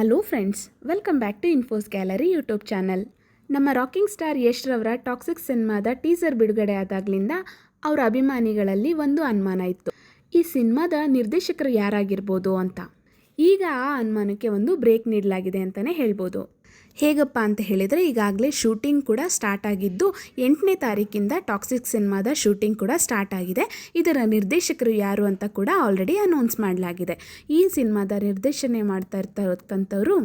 Hello friends welcome back to infos gallery YouTube channel ನಮ್ಮ rocking star Yash ರವರ toxic ಸಿನಿಮಾದ teaser ಬಿಡುಗಡೆ ಆದಾಗ್ಲಿಂದ ಅವರ ಅಭಿಮಾನಿಗಳಲ್ಲಿ ಒಂದು ಅನುಮಾನ ಇತ್ತು. ಈ ಸಿನಿಮಾದ ನಿರ್ದೇಶಕರು ಯಾರಾಗಿರ್ಬೋದು ಅಂತ? ಈಗ ಆ ಅನುಮಾನಕ್ಕೆ ಒಂದು ಬ್ರೇಕ್ ನೀಡಲಾಗಿದೆ ಅಂತಲೇ ಹೇಳ್ಬೋದು. ಹೇಗಪ್ಪ ಅಂತ ಹೇಳಿದರೆ ಈಗಾಗಲೇ ಶೂಟಿಂಗ್ ಕೂಡ ಸ್ಟಾರ್ಟ್ ಆಗಿದ್ದು ಎಂಟನೇ ತಾರೀಕಿಂದ ಟಾಕ್ಸಿಕ್ ಸಿನಿಮಾದ ಶೂಟಿಂಗ್ ಕೂಡ ಸ್ಟಾರ್ಟ್ ಆಗಿದೆ. ಇದರ ನಿರ್ದೇಶಕರು ಯಾರು ಅಂತ ಕೂಡ ಆಲ್ರೆಡಿ ಅನೌನ್ಸ್ ಮಾಡಲಾಗಿದೆ. ಈ ಸಿನಿಮಾದ ನಿರ್ದೇಶನೆ ಮಾಡ್ತಾ ಇರ್ತಕ್ಕಂಥವ್ರು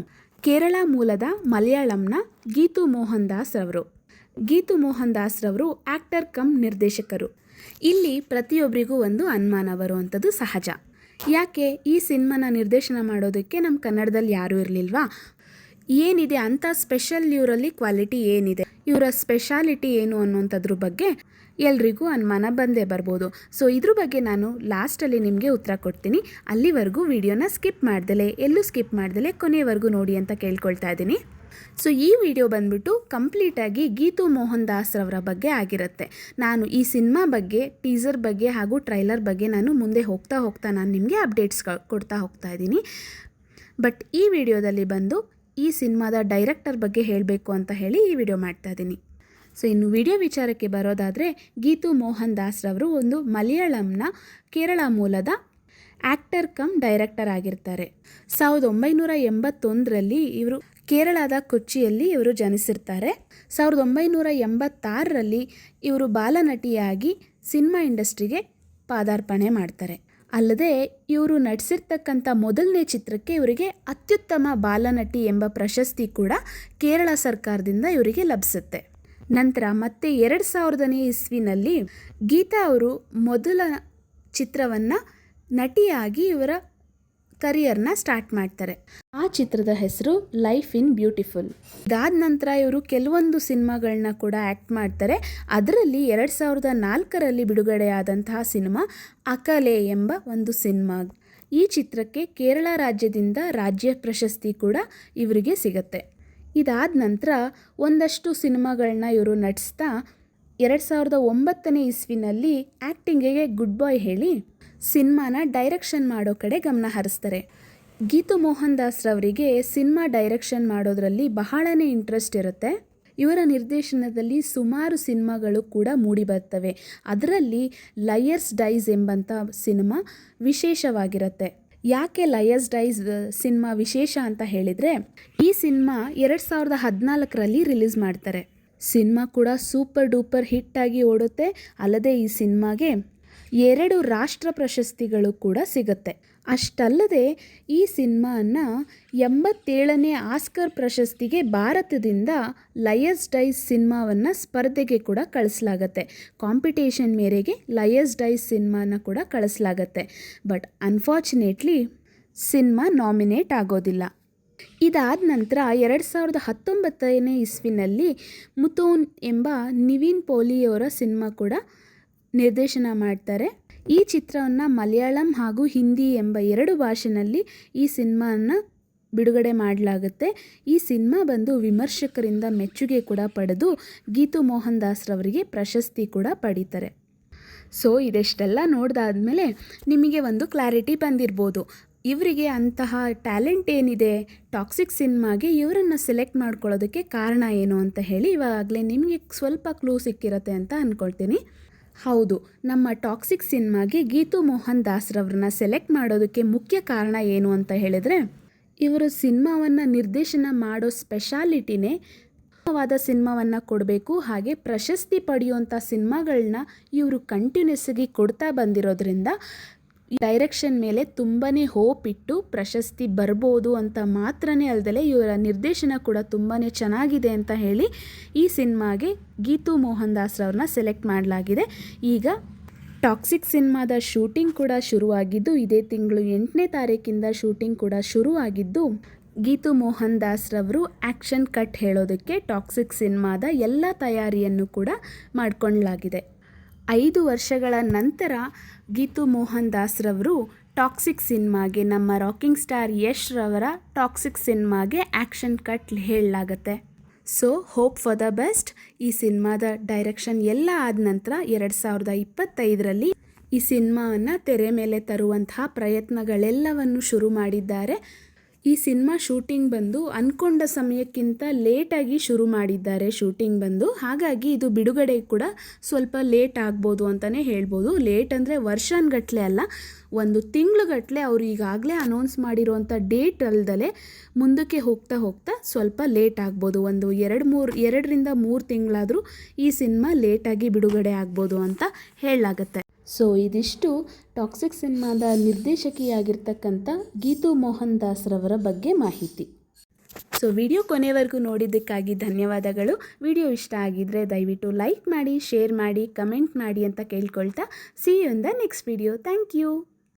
ಕೇರಳ ಮೂಲದ ಮಲಯಾಳಂನ ಗೀತು ಮೋಹನ್ ದಾಸ್ ರವರು. ಗೀತು ಮೋಹನ್ ದಾಸ್ ರವರು ಆ್ಯಕ್ಟರ್ ಕಮ್ ನಿರ್ದೇಶಕರು. ಇಲ್ಲಿ ಪ್ರತಿಯೊಬ್ಬರಿಗೂ ಒಂದು ಅನುಮಾನ ಬರುವಂಥದ್ದು ಸಹಜ. ಯಾಕೆ ಈ ಸಿನಿಮಾನ ನಿರ್ದೇಶನ ಮಾಡೋದಕ್ಕೆ ನಮ್ಮ ಕನ್ನಡದಲ್ಲಿ ಯಾರೂ ಇರಲಿಲ್ವಾ? ಏನಿದೆ ಅಂಥ ಸ್ಪೆಷಲ್ ಇವರಲ್ಲಿ ಕ್ವಾಲಿಟಿ ಏನಿದೆ? ಇವರ ಸ್ಪೆಷಾಲಿಟಿ ಏನು ಅನ್ನುವಂಥದ್ರ ಬಗ್ಗೆ ಎಲ್ರಿಗೂ ಅನುಮಾನ ಬಂದೇ ಬರ್ಬೋದು. ಸೊ, ಇದ್ರ ಬಗ್ಗೆ ನಾನು ಲಾಸ್ಟಲ್ಲಿ ನಿಮಗೆ ಉತ್ತರ ಕೊಡ್ತೀನಿ. ಅಲ್ಲಿವರೆಗೂ ವಿಡಿಯೋನ ಸ್ಕಿಪ್ ಮಾಡ್ದಲೆ, ಎಲ್ಲೂ ಸ್ಕಿಪ್ ಮಾಡ್ದಲೆ ಕೊನೆಯವರೆಗೂ ನೋಡಿ ಅಂತ ಕೇಳ್ಕೊಳ್ತಾ ಇದ್ದೀನಿ. ಸೊ ಈ ವಿಡಿಯೋ ಬಂದ್ಬಿಟ್ಟು ಕಂಪ್ಲೀಟಾಗಿ ಗೀತು ಮೋಹನ್ ದಾಸ್ ರವರ ಬಗ್ಗೆ ಆಗಿರುತ್ತೆ. ನಾನು ಈ ಸಿನಿಮಾ ಬಗ್ಗೆ ಟೀಸರ್ ಬಗ್ಗೆ ಹಾಗೂ ಟ್ರೈಲರ್ ಬಗ್ಗೆ ನಾನು ಮುಂದೆ ಹೋಗ್ತಾ ಹೋಗ್ತಾ ನಾನು ನಿಮಗೆ ಅಪ್ಡೇಟ್ಸ್ ಕೊಡ್ತಾ ಹೋಗ್ತಾ ಇದ್ದೀನಿ. ಬಟ್ ಈ ವಿಡಿಯೋದಲ್ಲಿ ಬಂದು ಈ ಸಿನಿಮಾದ ಡೈರೆಕ್ಟರ್ ಬಗ್ಗೆ ಹೇಳಬೇಕು ಅಂತ ಹೇಳಿ ಈ ವಿಡಿಯೋ ಮಾಡ್ತಾ ಇದ್ದೀನಿ. ಸೊ ಇನ್ನು ವಿಡಿಯೋ ವಿಚಾರಕ್ಕೆ ಬರೋದಾದರೆ ಗೀತು ಮೋಹನ್ ದಾಸ್ ರವರು ಒಂದು ಮಲಯಾಳಂನ ಕೇರಳ ಮೂಲದ ಆ್ಯಕ್ಟರ್ ಕಮ್ ಡೈರೆಕ್ಟರ್ ಆಗಿರ್ತಾರೆ. ಸಾವಿರದ ಒಂಬೈನೂರ ಎಂಬತ್ತೊಂದರಲ್ಲಿ ಇವರು ಕೇರಳದ ಕೊಚ್ಚಿಯಲ್ಲಿ ಇವರು ಜನಿಸಿರ್ತಾರೆ. ಸಾವಿರದ ಒಂಬೈನೂರ ಎಂಬತ್ತಾರರಲ್ಲಿ ಇವರು ಬಾಲನಟಿಯಾಗಿ ಸಿನಿಮಾ ಇಂಡಸ್ಟ್ರಿಗೆ ಪಾದಾರ್ಪಣೆ ಮಾಡ್ತಾರೆ. ಅಲ್ಲದೆ ಇವರು ನಟಿಸಿರ್ತಕ್ಕಂಥ ಮೊದಲನೇ ಚಿತ್ರಕ್ಕೆ ಇವರಿಗೆ ಅತ್ಯುತ್ತಮ ಬಾಲನಟಿ ಎಂಬ ಪ್ರಶಸ್ತಿ ಕೂಡ ಕೇರಳ ಸರ್ಕಾರದಿಂದ ಇವರಿಗೆ ಲಭಿಸುತ್ತೆ. ನಂತರ ಮತ್ತೆ ಎರಡು ಸಾವಿರದನೇ ಇಸ್ವಿನಲ್ಲಿ ಗೀತಾ ಅವರು ಮೊದಲ ಚಿತ್ರವನ್ನು ನಟಿಯಾಗಿ ಇವರ ಕರಿಯರ್ನ ಸ್ಟಾರ್ಟ್ ಮಾಡ್ತಾರೆ. ಆ ಚಿತ್ರದ ಹೆಸರು ಲೈಫ್ ಇನ್ ಬ್ಯೂಟಿಫುಲ್. ಇದಾದ ನಂತರ ಇವರು ಕೆಲವೊಂದು ಸಿನಿಮಾಗಳನ್ನ ಕೂಡ ಆ್ಯಕ್ಟ್ ಮಾಡ್ತಾರೆ. ಅದರಲ್ಲಿ ಎರಡು ಸಾವಿರದ ನಾಲ್ಕರಲ್ಲಿ ಬಿಡುಗಡೆಯಾದಂತಹ ಸಿನಿಮಾ ಅಕಲೆ ಎಂಬ ಒಂದು ಸಿನಿಮಾ. ಈ ಚಿತ್ರಕ್ಕೆ ಕೇರಳ ರಾಜ್ಯದಿಂದ ರಾಜ್ಯ ಪ್ರಶಸ್ತಿ ಕೂಡ ಇವರಿಗೆ ಸಿಗತ್ತೆ. ಇದಾದ ನಂತರ ಒಂದಷ್ಟು ಸಿನಿಮಾಗಳನ್ನ ಇವರು ನಟಿಸ್ತಾ ಎರಡು ಸಾವಿರದ ಒಂಬತ್ತನೇ ಇಸ್ವಿನಲ್ಲಿ ಆ್ಯಕ್ಟಿಂಗಿಗೆ ಗುಡ್ ಬಾಯ್ ಹೇಳಿ ಸಿನಿಮಾನ ಡೈರೆಕ್ಷನ್ ಮಾಡೋ ಕಡೆ ಗಮನ ಹರಿಸ್ತಾರೆ. ಗೀತು ಮೋಹನ್ ದಾಸ್ ರವರಿಗೆ ಸಿನಿಮಾ ಡೈರೆಕ್ಷನ್ ಮಾಡೋದ್ರಲ್ಲಿ ಬಹಳನೇ ಇಂಟ್ರೆಸ್ಟ್ ಇರುತ್ತೆ. ಇವರ ನಿರ್ದೇಶನದಲ್ಲಿ ಸುಮಾರು ಸಿನಿಮಾಗಳು ಕೂಡ ಮೂಡಿಬರ್ತವೆ ಅದರಲ್ಲಿ ಲಯರ್ಸ್ ಡೈಸ್ ಎಂಬಂಥ ಸಿನಿಮಾ ವಿಶೇಷವಾಗಿರುತ್ತೆ. ಯಾಕೆ ಲಯರ್ಸ್ ಡೈಸ್ ಸಿನಿಮಾ ವಿಶೇಷ ಅಂತ ಹೇಳಿದರೆ, ಈ ಸಿನಿಮಾ ಎರಡು ಸಾವಿರದ ಹದಿನಾಲ್ಕರಲ್ಲಿ ರಿಲೀಸ್ ಮಾಡ್ತಾರೆ. ಸಿನಿಮಾ ಕೂಡ ಸೂಪರ್ ಡೂಪರ್ ಹಿಟ್ಟಾಗಿ ಓಡುತ್ತೆ. ಅಲ್ಲದೆ ಈ ಸಿನಿಮಾಗೆ ಎರಡು ರಾಷ್ಟ್ರ ಪ್ರಶಸ್ತಿಗಳು ಕೂಡ ಸಿಗುತ್ತೆ. ಅಷ್ಟಲ್ಲದೆ, ಈ ಸಿನಿಮಾನ ಎಂಬತ್ತೇಳನೇ ಆಸ್ಕರ್ ಪ್ರಶಸ್ತಿಗೆ ಭಾರತದಿಂದ ಲಯಸ್ ಡೈಸ್ ಸಿನಿಮಾವನ್ನು ಸ್ಪರ್ಧೆಗೆ ಕೂಡ ಕಳಿಸ್ಲಾಗತ್ತೆ. ಕಾಂಪಿಟೇಷನ್ ಮೇರೆಗೆ ಲಯಸ್ ಡೈಸ್ ಸಿನಿಮಾನ ಕೂಡ ಕಳಿಸ್ಲಾಗತ್ತೆ. ಬಟ್ ಅನ್ಫಾರ್ಚುನೇಟ್ಲಿ, ಸಿನಿಮಾ ನಾಮಿನೇಟ್ ಆಗೋದಿಲ್ಲ. ಇದಾದ ನಂತರ ಎರಡು ಸಾವಿರದ ಹತ್ತೊಂಬತ್ತನೇ ಇಸ್ವಿನಲ್ಲಿ ಮುತೋನ್ ಎಂಬ ನಿವಿನ್ ಪೋಲಿಯವರ ಸಿನಿಮಾ ಕೂಡ ನಿರ್ದೇಶನ ಮಾಡ್ತಾರೆ. ಈ ಚಿತ್ರವನ್ನು ಮಲಯಾಳಂ ಹಾಗೂ ಹಿಂದಿ ಎಂಬ ಎರಡು ಭಾಷೆಯಲ್ಲಿ ಈ ಸಿನಿಮಾನ ಬಿಡುಗಡೆ ಮಾಡಲಾಗುತ್ತೆ. ಈ ಸಿನಿಮಾ ಬಂದು ವಿಮರ್ಶಕರಿಂದ ಮೆಚ್ಚುಗೆ ಕೂಡ ಪಡೆದು ಗೀತು ಮೋಹನ್ ದಾಸ್ರವರಿಗೆ ಪ್ರಶಸ್ತಿ ಕೂಡ ಪಡೀತಾರೆ. ಸೊ, ಇದೆಷ್ಟೆಲ್ಲ ನೋಡಿದಾದ್ಮೇಲೆ ನಿಮಗೆ ಒಂದು ಕ್ಲಾರಿಟಿ ಬಂದಿರ್ಬೋದು. ಇವರಿಗೆ ಅಂತಹ ಟ್ಯಾಲೆಂಟ್ ಏನಿದೆ? ಟಾಕ್ಸಿಕ್ ಸಿನಿಮಾಗೆ ಇವರನ್ನು ಸೆಲೆಕ್ಟ್ ಮಾಡ್ಕೊಳ್ಳೋದಕ್ಕೆ ಕಾರಣ ಏನು ಅಂತ ಹೇಳಿ ಇವಾಗಲೇ ನಿಮಗೆ ಸ್ವಲ್ಪ ಕ್ಲೂ ಸಿಕ್ಕಿರತ್ತೆ ಅಂತ ಅಂದ್ಕೊಳ್ತೀನಿ ಹೌದು, ನಮ್ಮ ಟಾಕ್ಸಿಕ್ ಸಿನಿಮಾಗೆ ಗೀತು ಮೋಹನ್ ದಾಸ್ರವ್ರನ್ನ ಸೆಲೆಕ್ಟ್ ಮಾಡೋದಕ್ಕೆ ಮುಖ್ಯ ಕಾರಣ ಏನು ಅಂತ ಹೇಳಿದರೆ, ಇವರು ಸಿನಿಮಾವನ್ನು ನಿರ್ದೇಶನ ಮಾಡೋ ಸ್ಪೆಷಾಲಿಟಿನೇ ವಾದ ಸಿನಿಮಾವನ್ನು ಕೊಡಬೇಕು, ಹಾಗೆ ಪ್ರಶಸ್ತಿ ಪಡೆಯುವಂಥ ಸಿನಿಮಾಗಳನ್ನ ಇವರು ಕಂಟಿನ್ಯೂಸ್ ಆಗಿ ಕೊಡ್ತಾ ಬಂದಿರೋದ್ರಿಂದ ಡೈರೆಕ್ಷನ್ ಮೇಲೆ ತುಂಬಾ ಹೋಪ್ ಇಟ್ಟು ಪ್ರಶಸ್ತಿ ಬರ್ಬೋದು ಅಂತ ಮಾತ್ರನೇ ಅಲ್ಲದೆ ಇವರ ನಿರ್ದೇಶನ ಕೂಡ ತುಂಬಾ ಚೆನ್ನಾಗಿದೆ ಅಂತ ಹೇಳಿ ಈ ಸಿನಿಮಾಗೆ ಗೀತು ಮೋಹನ್ ದಾಸ್ರವ್ರನ್ನ ಸೆಲೆಕ್ಟ್ ಮಾಡಲಾಗಿದೆ. ಈಗ ಟಾಕ್ಸಿಕ್ ಸಿನಿಮಾದ ಶೂಟಿಂಗ್ ಕೂಡ ಶುರುವಾಗಿದ್ದು, ಇದೇ ತಿಂಗಳು ಎಂಟನೇ ತಾರೀಕಿಂದ ಶೂಟಿಂಗ್ ಕೂಡ ಶುರುವಾಗಿದ್ದು, ಗೀತು ಮೋಹನ್ ದಾಸ್ರವರು ಆ್ಯಕ್ಷನ್ ಕಟ್ ಹೇಳೋದಕ್ಕೆ ಟಾಕ್ಸಿಕ್ ಸಿನಿಮಾದ ಎಲ್ಲ ತಯಾರಿಯನ್ನು ಕೂಡ ಮಾಡಿಕೊಳ್ಳಲಾಗಿದೆ ಐದು ವರ್ಷಗಳ ನಂತರ ಗೀತು ಮೋಹನ್ ದಾಸ್ರವರು ಟಾಕ್ಸಿಕ್ ಸಿನಿಮಾಗೆ, ನಮ್ಮ ರಾಕಿಂಗ್ ಸ್ಟಾರ್ ಯಶ್ ರವರ ಟಾಕ್ಸಿಕ್ ಸಿನಿಮಾಗೆ action cut ಹೇಳಲಾಗತ್ತೆ. So, hope for the best. ಈ ಸಿನಿಮಾದ ಡೈರೆಕ್ಷನ್ ಎಲ್ಲ ಆದ ನಂತರ ಎರಡು ಸಾವಿರದ ಇಪ್ಪತ್ತೈದರಲ್ಲಿ ಈ ಸಿನಿಮಾವನ್ನು ತೆರೆ ಮೇಲೆ ತರುವಂತಹ ಪ್ರಯತ್ನಗಳೆಲ್ಲವನ್ನು ಶುರು ಮಾಡಿದ್ದಾರೆ. ಈ ಸಿನಿಮಾ ಶೂಟಿಂಗ್ ಬಂದು ಅಂದ್ಕೊಂಡ ಸಮಯಕ್ಕಿಂತ ಲೇಟಾಗಿ ಶುರು ಮಾಡಿದ್ದಾರೆ ಶೂಟಿಂಗ್ ಬಂದು. ಹಾಗಾಗಿ ಇದು ಬಿಡುಗಡೆ ಕೂಡ ಸ್ವಲ್ಪ ಲೇಟ್ ಆಗ್ಬೋದು ಅಂತಲೇ ಹೇಳ್ಬೋದು. ಲೇಟ್ ಅಂದರೆ ವರ್ಷಾನ್ಗಟ್ಲೆ ಅಲ್ಲ, ಒಂದು ತಿಂಗಳುಗಟ್ಟಲೆ ಅವರು ಈಗಾಗಲೇ ಅನೌನ್ಸ್ ಮಾಡಿರುವಂಥ ಡೇಟ್ ಅಲ್ದಲೆ ಮುಂದಕ್ಕೆ ಹೋಗ್ತಾ ಹೋಗ್ತಾ ಸ್ವಲ್ಪ ಲೇಟ್ ಆಗ್ಬೋದು. ಒಂದು ಎರಡು ಮೂರು, ಎರಡರಿಂದ ಮೂರು ತಿಂಗಳಾದರೂ ಈ ಸಿನಿಮಾ ಲೇಟಾಗಿ ಬಿಡುಗಡೆ ಆಗ್ಬೋದು ಅಂತ ಹೇಳಲಾಗತ್ತೆ. ಸೊ ಇದಿಷ್ಟು ಟಾಕ್ಸಿಕ್ ಸಿನಿಮಾದ ನಿರ್ದೇಶಕಿಯಾಗಿರ್ತಕ್ಕಂಥ ಗೀತು ಮೋಹನ್ ದಾಸ್ರವರ ಬಗ್ಗೆ ಮಾಹಿತಿ. ಸೊ ವಿಡಿಯೋ ಕೊನೆವರೆಗೂ ನೋಡಿದ್ದಕ್ಕಾಗಿ ಧನ್ಯವಾದಗಳು. ವಿಡಿಯೋ ಇಷ್ಟ ಆಗಿದ್ದರೆ ದಯವಿಟ್ಟು ಲೈಕ್ ಮಾಡಿ, ಶೇರ್ ಮಾಡಿ, ಕಮೆಂಟ್ ಮಾಡಿ ಅಂತ ಕೇಳ್ಕೊಳ್ತಾ. See you in the next video thank you